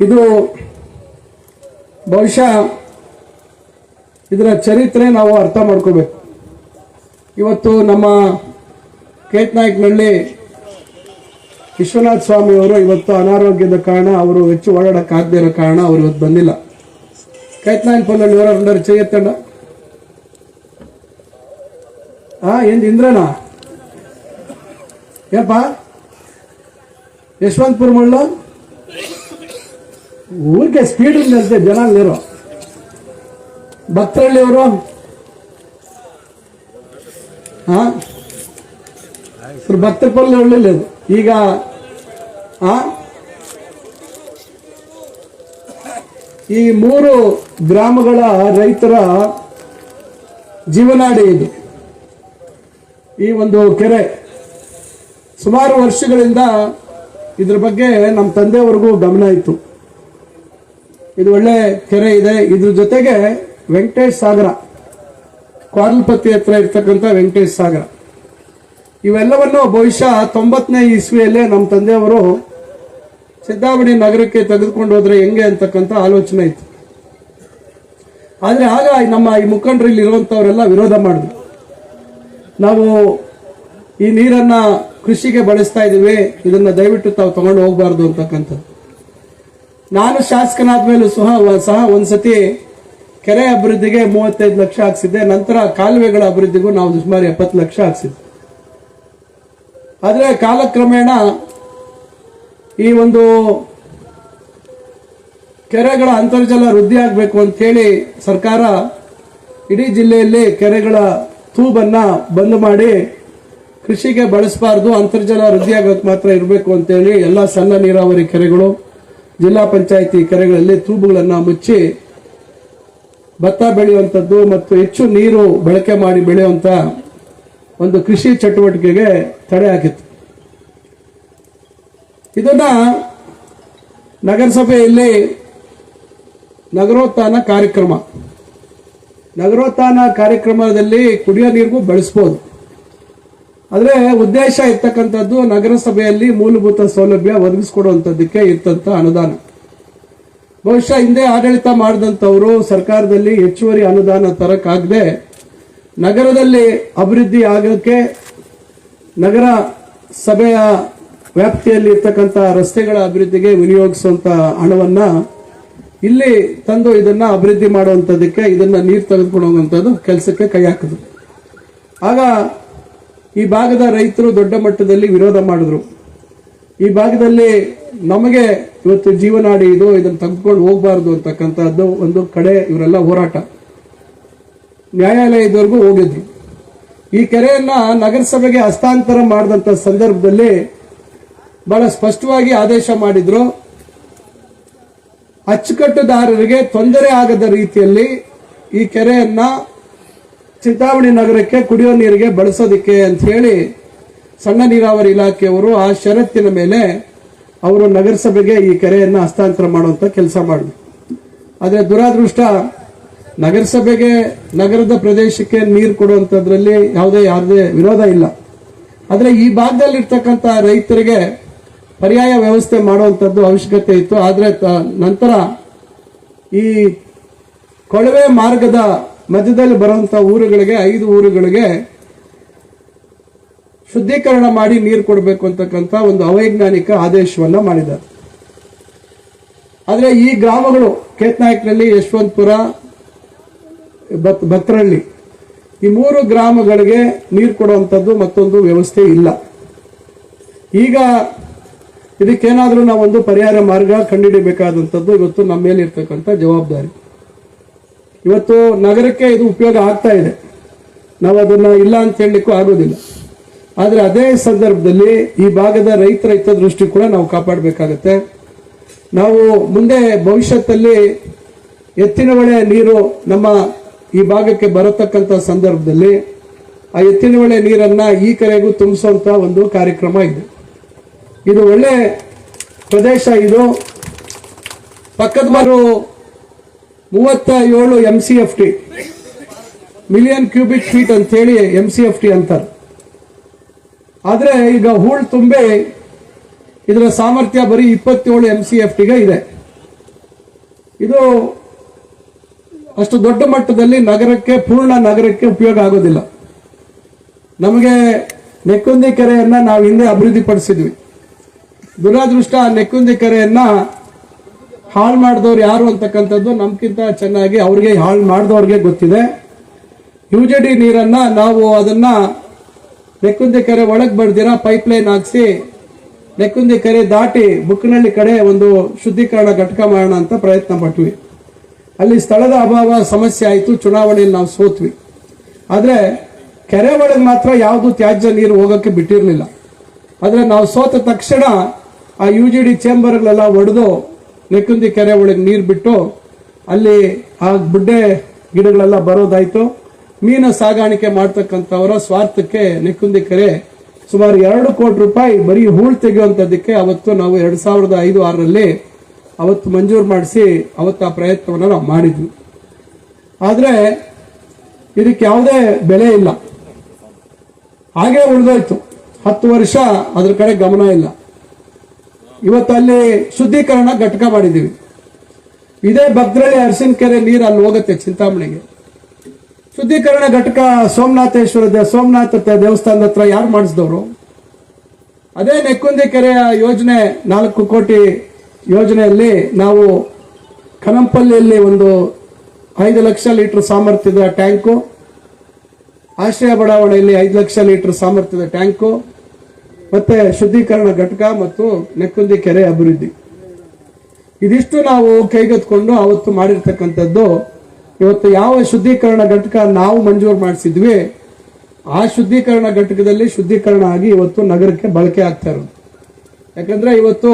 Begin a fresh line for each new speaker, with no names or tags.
ಇದು ಬಹುಶಃ ಇದರ ಚರಿತ್ರೆ ನಾವು ಅರ್ಥ ಮಾಡ್ಕೋಬೇಕು. ಇವತ್ತು ನಮ್ಮ ಕೇತ್ನಾಯ್ಕನಹಳ್ಳಿ ವಿಶ್ವನಾಥ ಸ್ವಾಮಿ ಅವರು ಇವತ್ತು ಅನಾರೋಗ್ಯದ ಕಾರಣ ಅವರು ಹೆಚ್ಚು ಓಡಾಡಕ್ಕಾಗದೇ ಇರೋ ಕಾರಣ ಅವರು ಇವತ್ತು ಬಂದಿಲ್ಲ. ಪಲ್ಲಲ್ಲಿ ಇವರ ಚೆಯ್ಯತ್ತಂಡ ಆ, ಏನ್ ಇಂದ್ರನ ಏಪ್ಪ ಯಶವಂತಪುರ ಮಳ್ಳು ಊರಿಗೆ ಸ್ಪೀಡ್ ಇಲ್ಲಂತೆ ಜನ ಅಲ್ಲಿರೋ ಭಕ್ತರಲ್ಲಿ ಅವರು ಭಕ್ತರ ಪಲ್ಲೆ ಒಳ್ಳೆ ಈಗ ಈ ಮೂರು ಗ್ರಾಮಗಳ ರೈತರ ಜೀವನಾಡಿ ಇದು. ಈ ಒಂದು ಕೆರೆ ಸುಮಾರು ವರ್ಷಗಳಿಂದ ಇದ್ರ ಬಗ್ಗೆ ನಮ್ಮ ತಂದೆಯವರೆಗೂ ಗಮನ ಇತ್ತು. ಇದು ಒಳ್ಳೆ ಕೆರೆ ಇದೆ. ಇದ್ರ ಜೊತೆಗೆ ವೆಂಕಟೇಶ್ ಸಾಗರ, ಕ್ವಾರಲ್ಪತ್ತಿ ಹತ್ರ ಇರ್ತಕ್ಕಂಥ ವೆಂಕಟೇಶ್ ಸಾಗರ. ಇವೆಲ್ಲವನ್ನು ಬಹುಶಃ ತೊಂಬತ್ತನೇ ಇಸ್ವಿಯಲ್ಲೇ ನಮ್ಮ ತಂದೆಯವರು ಸಿದ್ದಾಮಣಿ ನಗರಕ್ಕೆ ತೆಗೆದುಕೊಂಡು ಹೋದ್ರೆ ಹೆಂಗೆ ಅಂತಕ್ಕಂಥ ಆಲೋಚನೆ ಇತ್ತು. ಆದರೆ ಆಗ ನಮ್ಮ ಈ ಮುಖಂಡರಲ್ಲಿ ಇರುವಂಥವರೆಲ್ಲ ವಿರೋಧ ಮಾಡಿದ್ರು. ನಾವು ಈ ನೀರನ್ನ ಕೃಷಿಗೆ ಬಳಸ್ತಾ ಇದ್ದೀವಿ, ಇದನ್ನ ದಯವಿಟ್ಟು ತಾವು ತಗೊಂಡು ಹೋಗಬಾರ್ದು ಅಂತಕ್ಕಂಥದ್ದು. ನಾನು ಶಾಸಕನಾದ ಮೇಲೂ ಸಹ ಸಹ ಒಂದ್ಸತಿ ಕೆರೆ ಅಭಿವೃದ್ಧಿಗೆ ಮೂವತ್ತೈದು ಲಕ್ಷ ಹಾಕ್ಸಿದ್ದೆ. ನಂತರ ಕಾಲುವೆಗಳ ಅಭಿವೃದ್ಧಿಗೂ ನಾವು ಸುಮಾರು ಎಪ್ಪತ್ತು ಲಕ್ಷ ಹಾಕ್ಸಿದ್ದೆ. ಆದರೆ ಕಾಲಕ್ರಮೇಣ ಈ ಒಂದು ಕೆರೆಗಳ ಅಂತರ್ಜಲ ವೃದ್ಧಿ ಆಗಬೇಕು ಅಂತೇಳಿ ಸರ್ಕಾರ ಇಡೀ ಜಿಲ್ಲೆಯಲ್ಲಿ ಕೆರೆಗಳ ತೂಬನ್ನು ಬಂದ್ ಮಾಡಿ ಕೃಷಿಗೆ ಬಳಸಬಾರ್ದು, ಅಂತರ್ಜಲ ವೃದ್ಧಿ ಆಗೋಕೆ ಮಾತ್ರ ಇರಬೇಕು ಅಂತೇಳಿ ಎಲ್ಲ ಸಣ್ಣ ನೀರಾವರಿ ಕೆರೆಗಳು ಜಿಲ್ಲಾ ಪಂಚಾಯಿತಿ ಕೆರೆಗಳಲ್ಲಿ ತೂಬುಗಳನ್ನು ಮುಚ್ಚಿ ಭತ್ತ ಬೆಳೆಯುವಂಥದ್ದು ಮತ್ತು ಹೆಚ್ಚು ನೀರು ಬಳಕೆ ಮಾಡಿ ಬೆಳೆಯುವಂಥ ಒಂದು ಕೃಷಿ ಚಟುವಟಿಕೆಗೆ ತಡೆ ಹಾಕಿತ್ತು. ಇದನ್ನ ನಗರಸಭೆಯಲ್ಲಿ ನಗರೋತ್ಥಾನ ಕಾರ್ಯಕ್ರಮ. ನಗರೋತ್ಥಾನ ಕಾರ್ಯಕ್ರಮದಲ್ಲಿ ಕುಡಿಯೋ ನೀರಿಗೂ ಬಳಸ್ಬೋದು. ಆದರೆ ಉದ್ದೇಶ ಇರ್ತಕ್ಕಂಥದ್ದು ನಗರಸಭೆಯಲ್ಲಿ ಮೂಲಭೂತ ಸೌಲಭ್ಯ ಒದಗಿಸ್ಕೊಡುವಂಥದ್ದಕ್ಕೆ ಇರ್ತಂತ ಅನುದಾನ. ಬಹುಶಃ ಹಿಂದೆ ಆಡಳಿತ ಮಾಡಿದಂಥವರು ಸರ್ಕಾರದಲ್ಲಿ ಹೆಚ್ಚುವರಿ ಅನುದಾನ ತರಕ್ಕಾಗದೆ ನಗರದಲ್ಲಿ ಅಭಿವೃದ್ಧಿ ಆಗೋಕ್ಕೆ ನಗರ ಸಭೆಯ ವ್ಯಾಪ್ತಿಯಲ್ಲಿ ಇರ್ತಕ್ಕಂಥ ರಸ್ತೆಗಳ ಅಭಿವೃದ್ಧಿಗೆ ವಿನಿಯೋಗಿಸುವಂತ ಹಣವನ್ನ ಇಲ್ಲಿ ತಂದು ಇದನ್ನ ಅಭಿವೃದ್ಧಿ ಮಾಡುವಂಥದ್ದಕ್ಕೆ ಇದನ್ನ ನೀರು ತೆಗೆದುಕೊಂಡು ಹೋಗುವಂಥದ್ದು ಕೆಲಸಕ್ಕೆ ಕೈ ಹಾಕಿದ್ರು ಆಗ ಈ ಭಾಗದ ರೈತರು ದೊಡ್ಡ ಮಟ್ಟದಲ್ಲಿ ವಿರೋಧ ಮಾಡಿದ್ರು. ಈ ಭಾಗದಲ್ಲಿ ನಮಗೆ ಇವತ್ತು ಜೀವನಾಡಿ ಇದು, ಇದನ್ನು ತೆಗೆದುಕೊಂಡು ಹೋಗಬಾರ್ದು ಅಂತಕ್ಕಂಥದ್ದು ಒಂದು ಕಡೆ ಇವರೆಲ್ಲ ಹೋರಾಟ. ನ್ಯಾಯಾಲಯದವರೆಗೂ ಹೋಗಿದ್ರು ಈ ಕೆರೆಯನ್ನ ನಗರಸಭೆಗೆ ಹಸ್ತಾಂತರ ಮಾಡಿದಂತ ಸಂದರ್ಭದಲ್ಲಿ ಬಹಳ ಸ್ಪಷ್ಟವಾಗಿ ಆದೇಶ ಮಾಡಿದ್ರು. ಅಚ್ಚುಕಟ್ಟುದಾರರಿಗೆ ತೊಂದರೆ ಆಗದ ರೀತಿಯಲ್ಲಿ ಈ ಕೆರೆಯನ್ನ ಚಿಂತಾಮಣಿ ನಗರಕ್ಕೆ ಕುಡಿಯೋ ನೀರಿಗೆ ಬಳಸೋದಿಕ್ಕೆ ಅಂತ ಹೇಳಿ ಸಣ್ಣ ನೀರಾವರಿ ಇಲಾಖೆಯವರು ಆ ಷರತ್ತಿನ ಮೇಲೆ ಅವರು ನಗರಸಭೆಗೆ ಈ ಕೆರೆಯನ್ನು ಹಸ್ತಾಂತರ ಮಾಡುವಂಥ ಕೆಲಸ ಮಾಡಿದ್ರು. ಆದರೆ ದುರಾದೃಷ್ಟ, ನಗರಸಭೆಗೆ ನಗರದ ಪ್ರದೇಶಕ್ಕೆ ನೀರು ಕೊಡುವಂಥದ್ರಲ್ಲಿ ಯಾವುದೇ ಯಾವುದೇ ವಿರೋಧ ಇಲ್ಲ. ಆದರೆ ಈ ಭಾಗದಲ್ಲಿರ್ತಕ್ಕಂಥ ರೈತರಿಗೆ ಪರ್ಯಾಯ ವ್ಯವಸ್ಥೆ ಮಾಡುವಂಥದ್ದು ಅವಶ್ಯಕತೆ ಇತ್ತು. ಆದರೆ ನಂತರ ಈ ಕೊಳವೆ ಮಾರ್ಗದ ಮಧ್ಯದಲ್ಲಿ ಬರುವಂತ ಊರುಗಳಿಗೆ, ಐದು ಊರುಗಳಿಗೆ ಶುದ್ಧೀಕರಣ ಮಾಡಿ ನೀರು ಕೊಡಬೇಕು ಅಂತಕ್ಕಂಥ ಒಂದು ಅವೈಜ್ಞಾನಿಕ ಆದೇಶವನ್ನ ಮಾಡಿದ್ದಾರೆ. ಆದರೆ ಈ ಗ್ರಾಮಗಳು ಕೇತ್ನಾಯಕ್ನಲ್ಲಿ ಯಶವಂತಪುರ, ಭತ್ ಭತ್ರಹಳ್ಳಿ ಈ ಮೂರು ಗ್ರಾಮಗಳಿಗೆ ನೀರು ಕೊಡುವಂಥದ್ದು ಮತ್ತೊಂದು ವ್ಯವಸ್ಥೆ ಇಲ್ಲ. ಈಗ ಇದಕ್ಕೇನಾದರೂ ನಾವೊಂದು ಪರಿಹಾರ ಮಾರ್ಗ ಕಂಡುಹಿಡಿಯಬೇಕಾದಂಥದ್ದು ಇವತ್ತು ನಮ್ಮ ಮೇಲೆ ಇರ್ತಕ್ಕಂಥ ಜವಾಬ್ದಾರಿ. ಇವತ್ತು ನಗರಕ್ಕೆ ಇದು ಉಪಯೋಗ ಆಗ್ತಾ ಇದೆ. ನಾವು ಅದನ್ನ ಇಲ್ಲ ಅಂತ ಹೇಳಲಿಕ್ಕೂ ಆಗೋದಿಲ್ಲ. ಆದರೆ ಅದೇ ಸಂದರ್ಭದಲ್ಲಿ ಈ ಭಾಗದ ರೈತರ ಹಿತದೃಷ್ಟಿ ಕೂಡ ನಾವು ಕಾಪಾಡಬೇಕಾಗತ್ತೆ. ನಾವು ಮುಂದೆ ಭವಿಷ್ಯದಲ್ಲಿ ಎತ್ತಿನ ಹೊಳೆ ನೀರು ನಮ್ಮ ಈ ಭಾಗಕ್ಕೆ ಬರತಕ್ಕಂಥ ಸಂದರ್ಭದಲ್ಲಿ ಆ ಎತ್ತಿನ ಹೊಳೆ ನೀರನ್ನ ಈ ಕರೆಗೂ ತುಂಬಿಸುವಂತ ಒಂದು ಕಾರ್ಯಕ್ರಮ ಇದೆ. ಇದು ಒಳ್ಳೆ ಪ್ರದೇಶ ಇದು. ಪಕ್ಕದ ಮಾರು ಮೂವತ್ತ ಏಳು M C F T million cubic feet ಅಂತ ಹೇಳಿ ಎಂ ಸಿ ಎಫ್ ಟಿ ಅಂತಾರೆ. ಆದರೆ ಈಗ ಹೂಳ್ ತುಂಬೆ ಇದರ ಸಾಮರ್ಥ್ಯ ಬರೀ ಇಪ್ಪತ್ತೇಳು ಎಂ ಸಿ ಎಫ್ ಟಿಗೆ ಇದೆ. ಇದು ಅಷ್ಟು ದೊಡ್ಡ ಮಟ್ಟದಲ್ಲಿ ನಗರಕ್ಕೆ, ಪೂರ್ಣ ನಗರಕ್ಕೆ ಉಪಯೋಗ ಆಗೋದಿಲ್ಲ. ನಮಗೆ ನೆಕ್ಕುಂದಿ ಕೆರೆಯನ್ನು ನಾವು ಹಿಂದೆ ಅಭಿವೃದ್ಧಿ ಪಡಿಸಿದ್ವಿ ದುರಾದೃಷ್ಟ ನೆಕ್ಕುಂದಿ ಕೆರೆಯನ್ನ ಹಾಳು ಮಾಡಿದವ್ರು ಯಾರು ಅಂತಕ್ಕಂಥದ್ದು ನಮಗಿಂತ ಚೆನ್ನಾಗಿ ಅವ್ರಿಗೆ ಹಾಳು ಮಾಡಿದವ್ರಿಗೆ ಗೊತ್ತಿದೆ. ಯು ಜೆ ಡಿ ನೀರನ್ನ ನಾವು ಅದನ್ನ ನೆಕ್ಕುಂದಿ ಕೆರೆ ಒಳಗೆ ಬರ್ದಿರ ಪೈಪ್ ಲೈನ್ ಹಾಕ್ಸಿ ನೆಕ್ಕುಂದಿ ಕೆರೆ ದಾಟಿ ಬುಕ್ಕನಹಳ್ಳಿ ಕಡೆ ಒಂದು ಶುದ್ಧೀಕರಣ ಘಟಕ ಮಾಡೋಣ ಅಂತ ಪ್ರಯತ್ನ ಪಟ್ವಿ. ಅಲ್ಲಿ ಸ್ಥಳದ ಅಭಾವ ಸಮಸ್ಯೆ ಆಯಿತು, ಚುನಾವಣೆಯಲ್ಲಿ ನಾವು ಸೋತ್ವಿ. ಆದರೆ ಕೆರೆ ಒಳಗೆ ಮಾತ್ರ ಯಾವುದು ತ್ಯಾಜ್ಯ ನೀರು ಹೋಗೋಕ್ಕೆ ಬಿಟ್ಟಿರಲಿಲ್ಲ. ಆದರೆ ನಾವು ಸೋತ ತಕ್ಷಣ ಆ ಯು ಜಿ ಡಿ ಚೇಂಬರ್ಗಳೆಲ್ಲ ಒಡೆದು ನೆಕ್ಕುಂದಿ ಕೆರೆ ಒಳಗೆ ನೀರು ಬಿಟ್ಟು ಅಲ್ಲಿ ಆ ಬುಡ್ಡೆ ಗಿಡಗಳೆಲ್ಲ ಬರೋದಾಯ್ತು. ಮೀನು ಸಾಗಾಣಿಕೆ ಮಾಡ್ತಕ್ಕಂಥವರ ಸ್ವಾರ್ಥಕ್ಕೆ ನೆಕ್ಕುಂದಿ ಕೆರೆ ಸುಮಾರು ಎರಡು ಕೋಟಿ ರೂಪಾಯಿ ಬರೀ ಹೂಳು ತೆಗೆಯುವಂಥದ್ದಕ್ಕೆ ಅವತ್ತು ನಾವು ಎರಡ್ ಸಾವಿರದ ಐದು ಆರರಲ್ಲಿ ಅವತ್ತು ಮಂಜೂರು ಮಾಡಿಸಿ ಅವತ್ತು ಆ ಪ್ರಯತ್ನವನ್ನು ನಾವು ಮಾಡಿದ್ವಿ. ಆದರೆ ಇದಕ್ಕೆ ಯಾವುದೇ ಬೆಲೆ ಇಲ್ಲ. ಹಾಗೆ ಉಳಿದೋಯ್ತು. ಹತ್ತು ವರ್ಷ ಅದ್ರ ಕಡೆ ಗಮನ ಇಲ್ಲ. ಇವತ್ತು ಅಲ್ಲಿ ಶುದ್ಧೀಕರಣ ಘಟಕ ಮಾಡಿದ್ದೀವಿ. ಇದೇ ಭದ್ರಳ್ಳಿ ಅರಸಿನಕೆರೆ ನೀರು ಅಲ್ಲಿ ಹೋಗುತ್ತೆ ಚಿಂತಾಮಣಿಗೆ. ಶುದ್ಧೀಕರಣ ಘಟಕ ಸೋಮನಾಥೇಶ್ವರ ಸೋಮನಾಥ ದೇವಸ್ಥಾನದ ಹತ್ರ ಯಾರು ಮಾಡಿಸಿದವರು? ಅದೇ ನೆಕ್ಕುಂದಿ ಕೆರೆಯ ಯೋಜನೆ, ನಾಲ್ಕು ಕೋಟಿ ಯೋಜನೆಯಲ್ಲಿ ನಾವು ಕನಂಪಲ್ಲಿಯಲ್ಲಿ ಒಂದು ಐದು ಲಕ್ಷ ಲೀಟರ್ ಸಾಮರ್ಥ್ಯದ ಟ್ಯಾಂಕು, ಆಶ್ರಯ ಬಡಾವಣೆಯಲ್ಲಿ ಐದು ಲಕ್ಷ ಲೀಟರ್ ಸಾಮರ್ಥ್ಯದ ಟ್ಯಾಂಕು ಮತ್ತೆ ಶುದ್ಧೀಕರಣ ಘಟಕ ಮತ್ತು ನೆಕ್ಕುಂದಿ ಕೆರೆ ಅಭಿವೃದ್ಧಿ. ಇದಿಷ್ಟು ನಾವು ಕೈಗೆತ್ಕೊಂಡು ಅವತ್ತು ಮಾಡಿರ್ತಕ್ಕಂಥದ್ದು. ಇವತ್ತು ಯಾವ ಶುದ್ಧೀಕರಣ ಘಟಕ ನಾವು ಮಂಜೂರು ಮಾಡಿಸಿದ್ವಿ, ಆ ಶುದ್ಧೀಕರಣ ಘಟಕದಲ್ಲಿ ಶುದ್ಧೀಕರಣ ಆಗಿ ಇವತ್ತು ನಗರಕ್ಕೆ ಬಳಕೆ ಆಗ್ತಾ ಇರೋದು. ಯಾಕಂದ್ರೆ ಇವತ್ತು